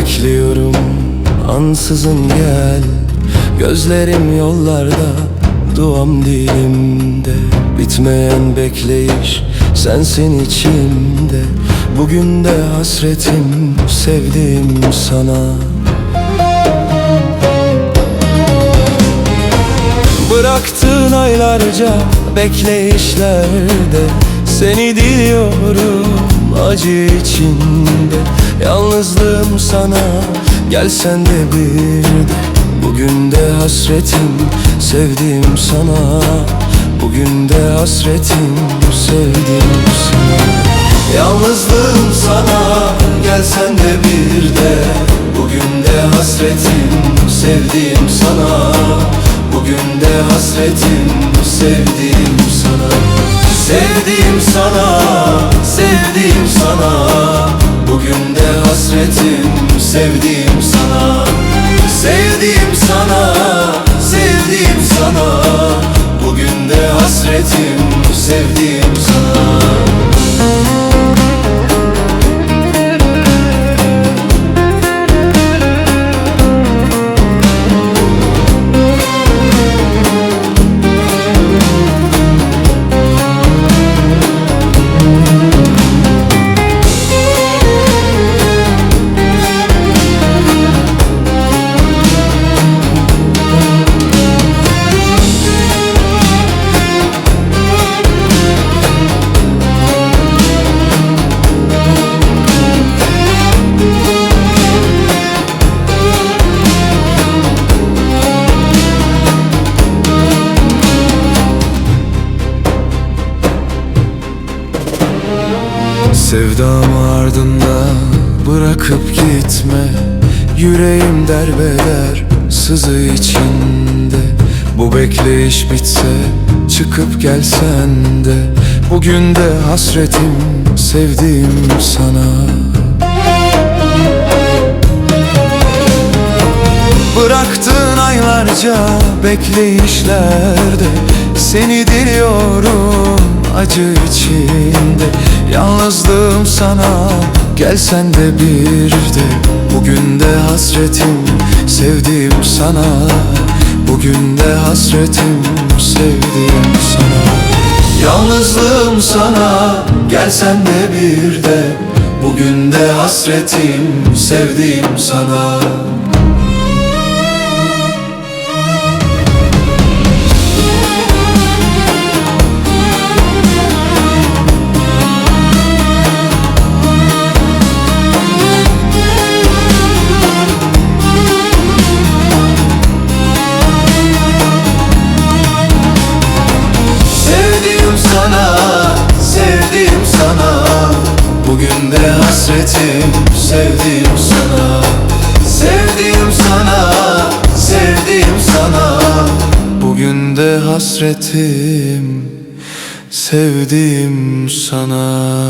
Bekliyorum ansızın gel. Gözlerim yollarda Duam dilimde. Bitmeyen bekleyiş Sensin içimde. Bugün de hasretim Sevdiğim sana. Bıraktığın aylarca bekleyişlerde Seni diliyorum acı içinde Yalnızlığım sana. Gelsen de bir. De Bugün de hasretim sevdiğim sana. Bugün de hasretim sevdiğim sana Yalnızlığım sana. Gelsen de bir de. Bugün de hasretim sevdiğim sana. Bugün de hasretim sevdiğim sana Sevdiğim sana, sevdiğim sana. Bugün de hasretim sevdiğim Sevdam ardında bırakıp gitme. Yüreğim derbeder sızı içinde. Bu bekleyiş bitse çıkıp gelsen de. Bugün de hasretim sevdiğim sana. Bıraktığın aylarca bekleyişlerde Seni diliyorum acı içinde Yalnızlığım sana gelsen de bir de. Bugün de hasretim sevdiğim sana. Bugün de hasretim sevdiğim sana. Yalnızlığım sana gelsen de bir de. Bugün de hasretim sevdiğim sana Bugün de hasretim, sevdiğim sana. Sevdiğim sana, sevdiğim sana. Bugün de hasretim, sevdiğim sana